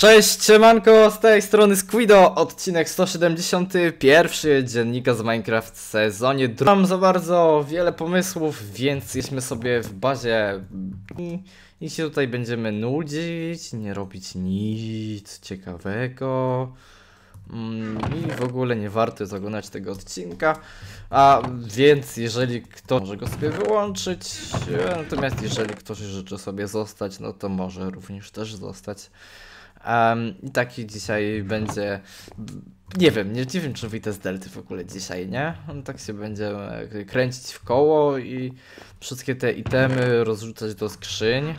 Cześć, siemanko, z tej strony Squido, odcinek 171 dziennika z Minecraft w sezonie drugim. Mam za bardzo wiele pomysłów, więc jesteśmy sobie w bazie i, się tutaj będziemy nudzić, nie robić nic ciekawego. Mm, I w ogóle nie warto jest oglądać tego odcinka. A więc jeżeli ktoś może go sobie wyłączyć, e, natomiast jeżeli ktoś życzy sobie zostać, no to może również też zostać. Um, taki dzisiaj będzie. Nie wiem, nie, nie wiem, czy wyjdę z delty w ogóle dzisiaj, nie? On tak się będzie e, kręcić w koło i wszystkie te itemy rozrzucać do skrzyń.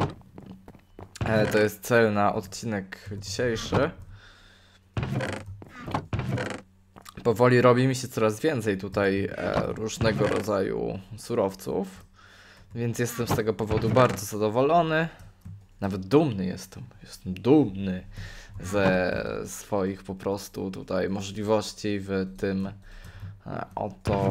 E, to jest cel na odcinek dzisiejszy. Powoli robi mi się coraz więcej tutaj e, różnego rodzaju surowców, więc jestem z tego powodu bardzo zadowolony. Nawet dumny jestem. Jestem dumny ze swoich po prostu tutaj możliwości w tym e, oto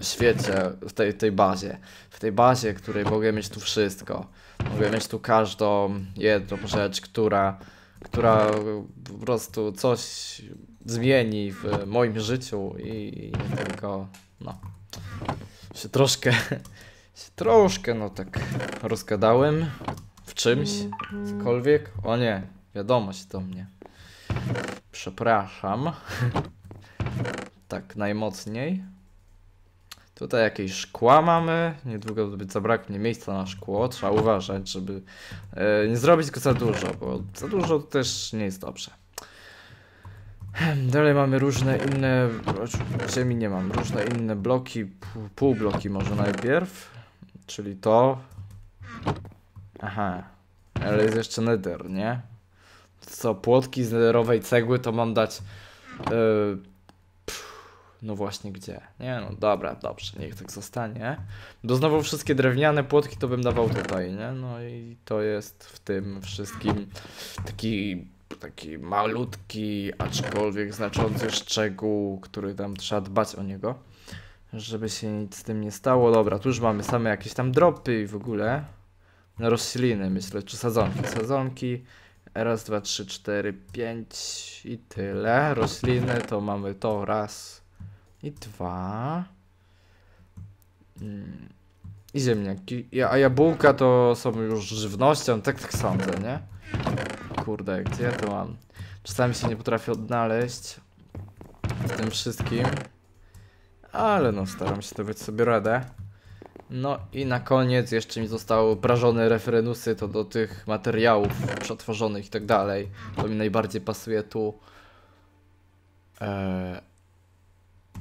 świecie, w tej, tej bazie. W tej bazie, której mogę mieć tu wszystko. Mogę mieć tu każdą jedną rzecz, która, która po prostu coś zmieni w moim życiu i nie tylko, no, się troszkę, się troszkę, no tak rozgadałem w czymś, cokolwiek. O nie, wiadomość do mnie. Przepraszam. tak najmocniej. Tutaj jakieś szkła mamy. Niedługo zabraknie miejsca na szkło. Trzeba uważać, żeby e, nie zrobić go za dużo, bo za dużo też nie jest dobrze. Dalej mamy różne inne. Ziemi nie mam. Różne inne bloki. Pół, pół bloki może najpierw. Czyli to. Aha. Ale jest jeszcze nether, nie? Co, płotki z netherowej cegły to mam dać... Yy, no właśnie gdzie? Nie no dobra, dobrze, niech tak zostanie. Do znowu wszystkie drewniane płotki to bym dawał tutaj, nie? No i to jest w tym wszystkim taki, taki malutki, aczkolwiek znaczący szczegół, który tam trzeba dbać o niego. Żeby się nic z tym nie stało. Dobra, tu już mamy same jakieś tam dropy i w ogóle rośliny, myślę, czy sadzonki. Sadzonki, raz, dwa, trzy, cztery, pięć i tyle. Rośliny to mamy to raz i dwa. Mm, I ziemniaki. A jabłka to są już żywnością, tak tak sądzę, nie? Kurde, gdzie ja to mam? Czasami się nie potrafię odnaleźć w tym wszystkim. Ale no, staram się dawać sobie radę. No i na koniec jeszcze mi zostały prażone referenusy to do tych materiałów przetworzonych i tak dalej. To mi najbardziej pasuje tu. Eee,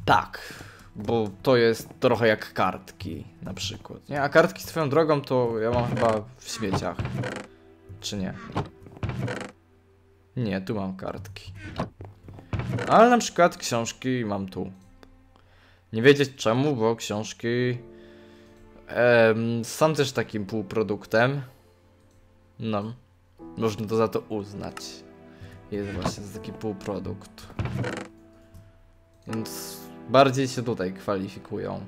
tak, bo to jest trochę jak kartki na przykład. Nie? A kartki swoją drogą to ja mam chyba w śmieciach. Czy nie? Nie, tu mam kartki. Ale na przykład książki mam tu. Nie wiedzieć czemu, bo książki Em, są też takim półproduktem. No. Można to za to uznać. Jest właśnie taki półprodukt. Więc bardziej się tutaj kwalifikują.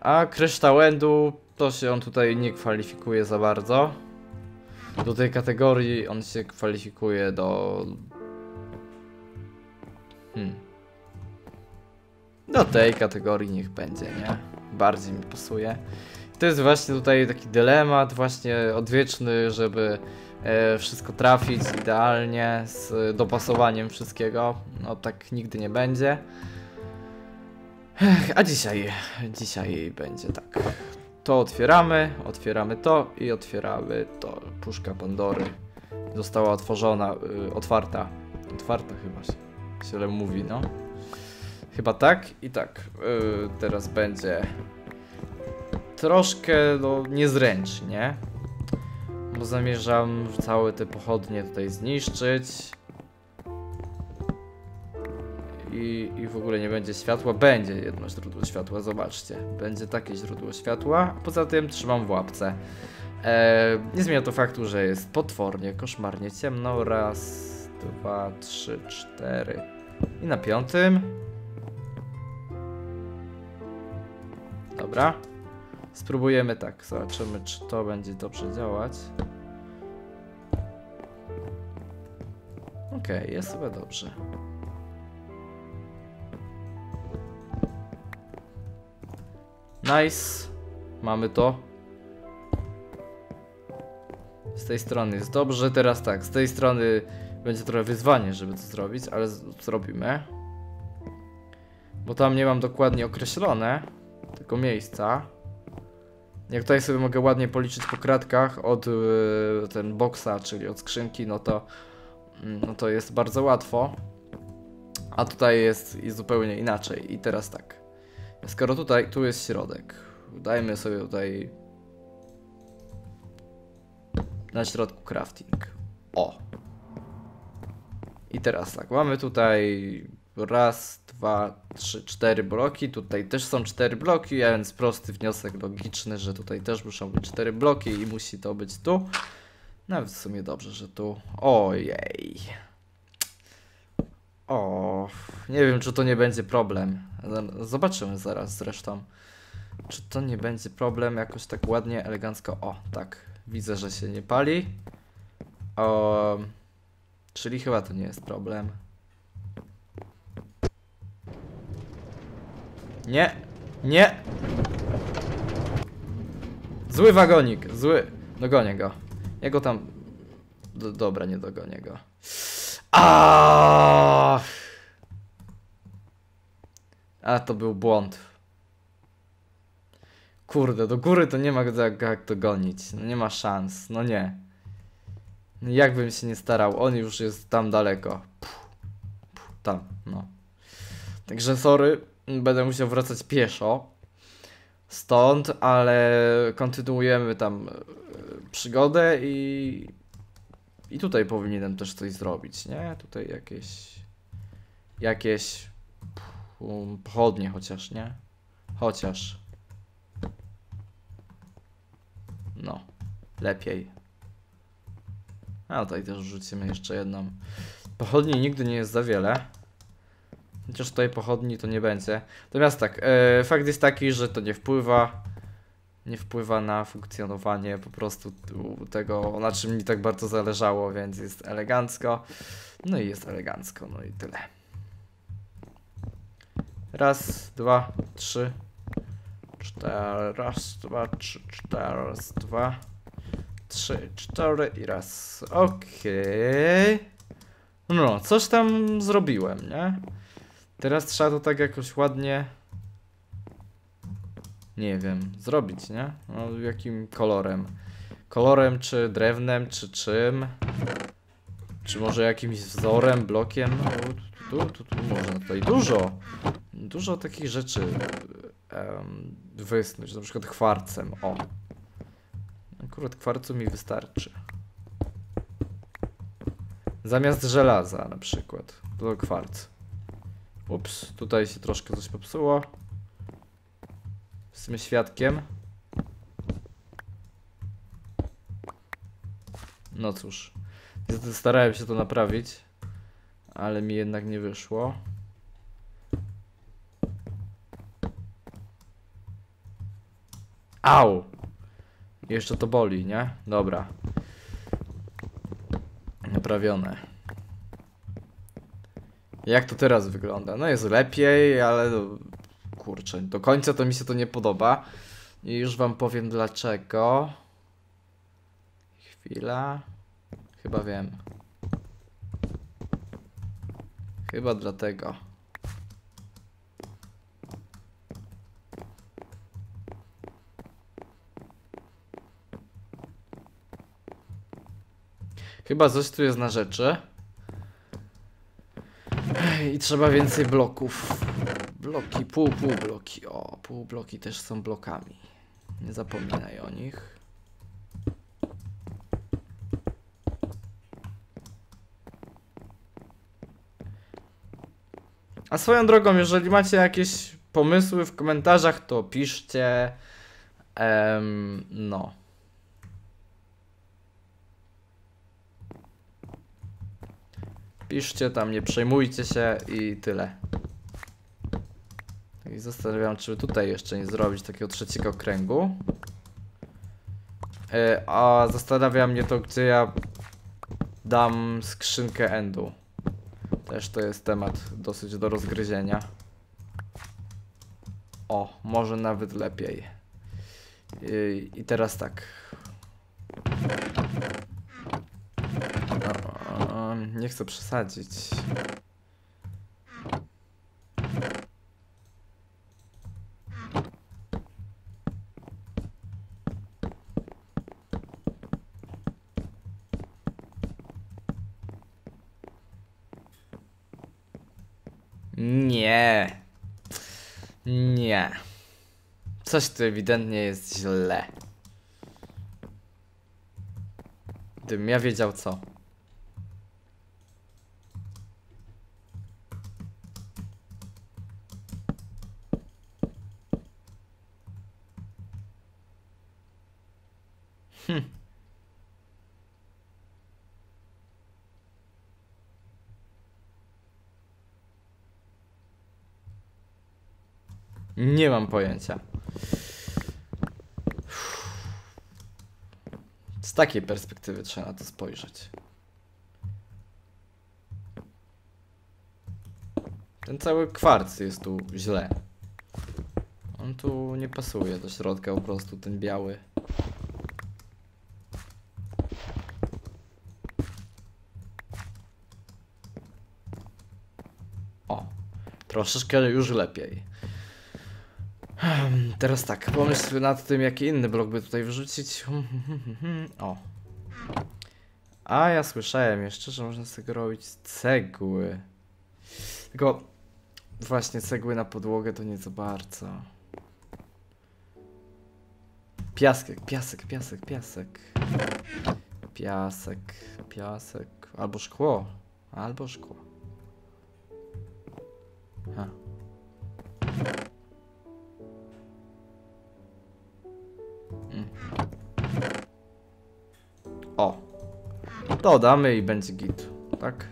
A kryształ endu to się on tutaj nie kwalifikuje za bardzo. Do tej kategorii on się kwalifikuje do... Hmm. Do tej kategorii niech będzie, nie? Bardziej mi pasuje. to jest właśnie tutaj taki dylemat właśnie odwieczny, żeby e, wszystko trafić idealnie z dopasowaniem wszystkiego. No tak nigdy nie będzie. A dzisiaj, dzisiaj będzie tak. To otwieramy, otwieramy to i otwieramy to. Puszka Pandory została otworzona, y, otwarta. Otwarta chyba się, się mówi, no. Chyba tak i tak. Yy, teraz będzie troszkę no, niezręcznie. Bo zamierzam całe te pochodnie tutaj zniszczyć. I, I w ogóle nie będzie światła. Będzie jedno źródło światła, zobaczcie. Będzie takie źródło światła. Poza tym trzymam w łapce. Eee, nie zmienia to faktu, że jest potwornie, koszmarnie ciemno. Raz, dwa, trzy, cztery. I na piątym Dobra. Spróbujemy tak, zobaczymy czy to będzie dobrze działać. Okej, jest chyba dobrze. Nice. Mamy to. Z tej strony jest dobrze. Teraz tak, z tej strony będzie trochę wyzwanie, żeby to zrobić, ale zrobimy. Bo tam nie mam dokładnie określone, tylko miejsca. Jak tutaj sobie mogę ładnie policzyć po kratkach od yy, ten boksa, czyli od skrzynki, no to, mm, no to jest bardzo łatwo. A tutaj jest i zupełnie inaczej. I teraz tak. Skoro tutaj, tu jest środek, dajmy sobie tutaj na środku crafting. O. I teraz tak, mamy tutaj raz, dwa, trzy, cztery bloki. Tutaj też są cztery bloki, a więc prosty wniosek logiczny, że tutaj też muszą być cztery bloki i musi to być tu. Nawet w sumie dobrze, że tu. Ojej. O, nie wiem, czy to nie będzie problem. Zobaczymy zaraz zresztą. Czy to nie będzie problem jakoś tak ładnie, elegancko? O, tak. Widzę, że się nie pali. O, czyli chyba to nie jest problem. Nie, nie. Zły wagonik, zły. Dogonię go. Jego tam. D dobra, nie dogonię go. A! A to był błąd. Kurde, do góry to nie ma go jak, jak to gonić. No nie ma szans. No nie. No Jakbym się nie starał, on już jest tam daleko. Puh, puh, tam, no. Także sorry, będę musiał wracać pieszo. Stąd, ale kontynuujemy tam e, przygodę i i tutaj powinienem też coś zrobić, nie? Tutaj jakieś jakieś pochodnie chociaż, nie? Chociaż no, lepiej. A tutaj też rzucimy jeszcze jedną. Pochodni nigdy nie jest za wiele. Chociaż tutaj pochodni to nie będzie. Natomiast tak, e, fakt jest taki, że to nie wpływa. Nie wpływa na funkcjonowanie po prostu tu- tego, na czym mi tak bardzo zależało, więc jest elegancko. No i jest elegancko, no i tyle. Raz, dwa, trzy, cztery, raz, dwa, trzy, cztery, raz, dwa, trzy, cztery i raz. Okej. No, coś tam zrobiłem, nie? Teraz trzeba to tak jakoś ładnie. Nie wiem, zrobić, nie? No, jakim kolorem? Kolorem, czy drewnem, czy czym? Czy może jakimś wzorem, blokiem? No, tu, tu, tu, tu można tutaj dużo. Dużo takich rzeczy em, wysnuć, na przykład kwarcem, o. Akurat kwarcu mi wystarczy. Zamiast żelaza na przykład, to kwarc. Ups, tutaj się troszkę coś popsuło. Jesteśmy świadkiem. No cóż. Starałem się to naprawić, ale mi jednak nie wyszło. Au! Jeszcze to boli, nie? Dobra. Naprawione. Jak to teraz wygląda? No jest lepiej, ale no, kurczę, do końca to mi się to nie podoba. I już wam powiem dlaczego. Chwila. Chyba wiem. Chyba dlatego. Chyba coś tu jest na rzeczy. I trzeba więcej bloków. Bloki, pół, pół bloki. O, pół bloki też są blokami. Nie zapominaj o nich. A swoją drogą, jeżeli macie jakieś pomysły w komentarzach, to piszcie. Em, no. Piszcie tam, nie przejmujcie się i tyle. I zastanawiam, czy tutaj jeszcze nie zrobić takiego trzeciego kręgu. E, a zastanawia mnie to, gdzie ja dam skrzynkę endu. Też to jest temat dosyć do rozgryzienia. O, może nawet lepiej. I, i teraz tak. O, nie chcę przesadzić. Nie. Nie. Coś tu ewidentnie jest źle. Gdybym ja wiedział co. Nie mam pojęcia. Z takiej perspektywy trzeba na to spojrzeć. Ten cały kwarc jest tu źle. On tu nie pasuje do środka po prostu, ten biały. O, troszeczkę już lepiej. Teraz tak, pomyśl nad tym, jaki inny blok by tutaj wrzucić. O. A ja słyszałem jeszcze, że można z tego robić cegły. Tylko właśnie cegły na podłogę to nie za bardzo. Piasek, piasek, piasek, piasek. Piasek, piasek. Albo szkło. Albo szkło. Dodamy i będzie git, tak?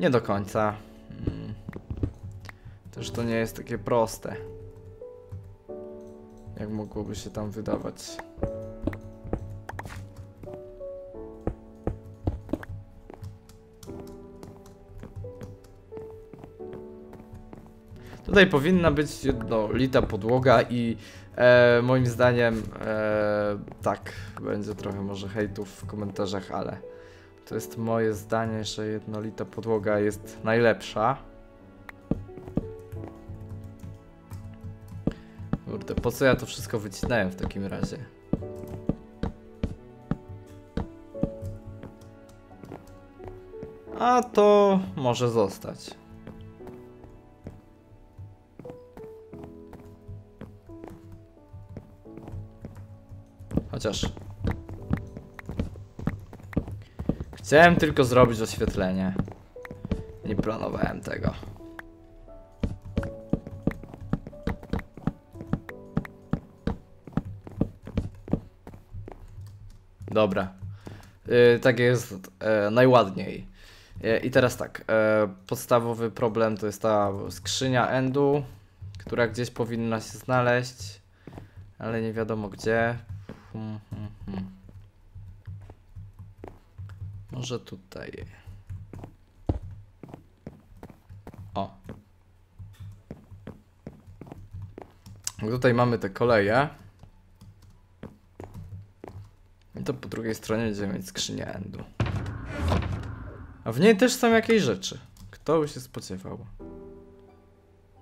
Nie do końca. Mm. Też to nie jest takie proste. Jak mogłoby się tam wydawać. Tutaj powinna być jednolita podłoga i e, moim zdaniem e, tak, będzie trochę może hejtów w komentarzach, ale to jest moje zdanie, że jednolita podłoga jest najlepsza. Kurde, po co ja to wszystko wycinałem w takim razie? A to może zostać. Chociaż. Chciałem tylko zrobić oświetlenie. Nie planowałem tego. Dobra. Yy, tak jest e, najładniej. E, I teraz tak. E, podstawowy problem to jest ta skrzynia endu, która gdzieś powinna się znaleźć, ale nie wiadomo gdzie. Hmm, hmm, hmm. Może tutaj. O. Tutaj mamy te koleje. I to po drugiej stronie będziemy mieć skrzynię endu. A w niej też są jakieś rzeczy. Kto by się spodziewał?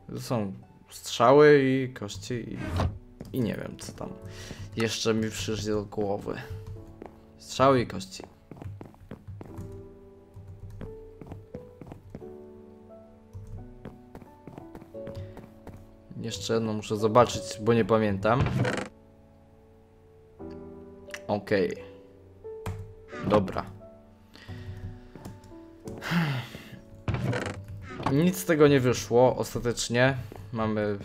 To są strzały i kości i, i nie wiem co tam jeszcze mi przyszło do głowy. Strzały i kości. Jeszcze jedno muszę zobaczyć, bo nie pamiętam. Okej. Dobra. Nic z tego nie wyszło ostatecznie. Mamy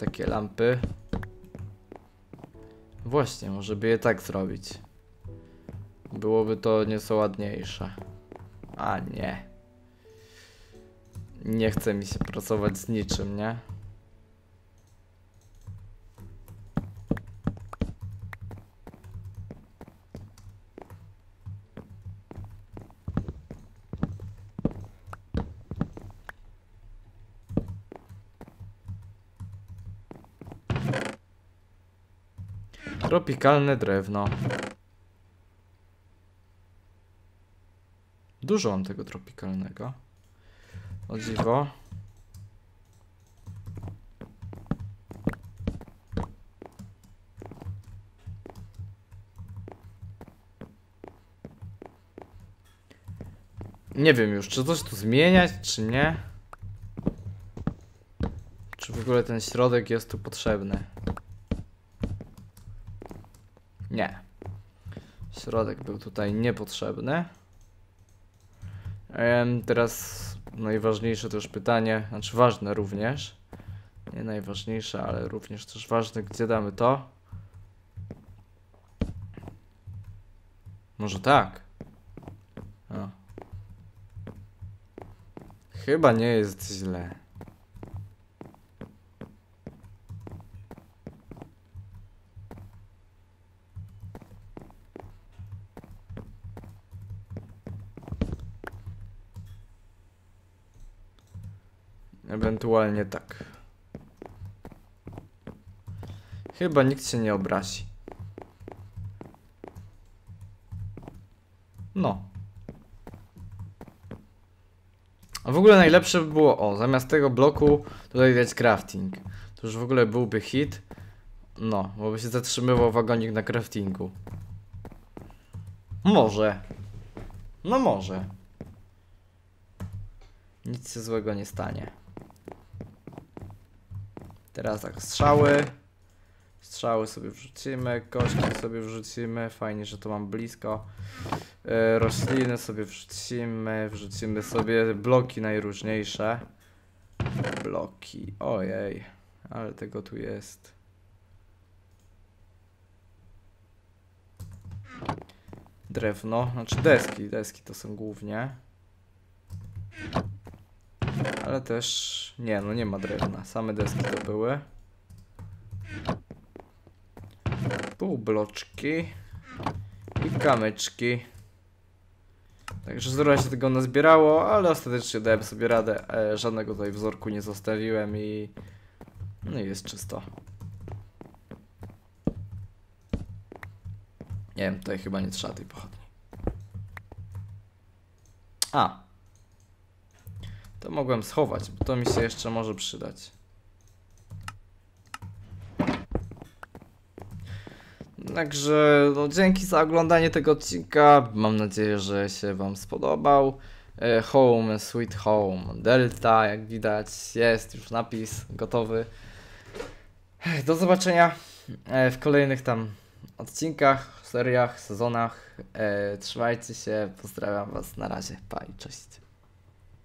takie lampy. Właśnie, może by je tak zrobić. Byłoby to nieco ładniejsze. A nie. Nie chce mi się pracować z niczym, nie? Tropikalne drewno. Dużo mam tego tropikalnego. O dziwo. Nie wiem już, czy coś tu zmieniać, czy nie. Czy w ogóle ten środek jest tu potrzebny? Nie. Środek był tutaj niepotrzebny. Teraz najważniejsze też pytanie, znaczy ważne również. Nie najważniejsze, ale również też ważne, gdzie damy to? Może tak. O. Chyba nie jest źle. Ewentualnie tak. Chyba nikt się nie obrazi. No. A w ogóle najlepsze by było, o, zamiast tego bloku tutaj dać crafting. To już w ogóle byłby hit. No, bo by się zatrzymywał wagonik na craftingu. Może. No może. Nic się złego nie stanie. Teraz tak, strzały. Strzały sobie wrzucimy, kości sobie wrzucimy. Fajnie, że to mam blisko. E, rośliny sobie wrzucimy. Wrzucimy sobie bloki najróżniejsze. Bloki. Ojej, ale tego tu jest. Drewno, znaczy deski. Deski to są głównie. Ale też... Nie, no nie ma drewna. Same deski to były. Półbloczki. I kamyczki. Także zero się tego nazbierało, ale ostatecznie dałem sobie radę. E, żadnego tutaj wzorku nie zostawiłem i... No i jest czysto. Nie wiem, tutaj chyba nie trzeba tej pochodni. A, to mogłem schować, bo to mi się jeszcze może przydać. Także no, dzięki za oglądanie tego odcinka. Mam nadzieję, że się Wam spodobał. E, Home, Sweet Home, Delta, jak widać, jest już napis gotowy. Do zobaczenia e, w kolejnych tam odcinkach, seriach, sezonach. E, Trzymajcie się, pozdrawiam Was, na razie, pa i cześć.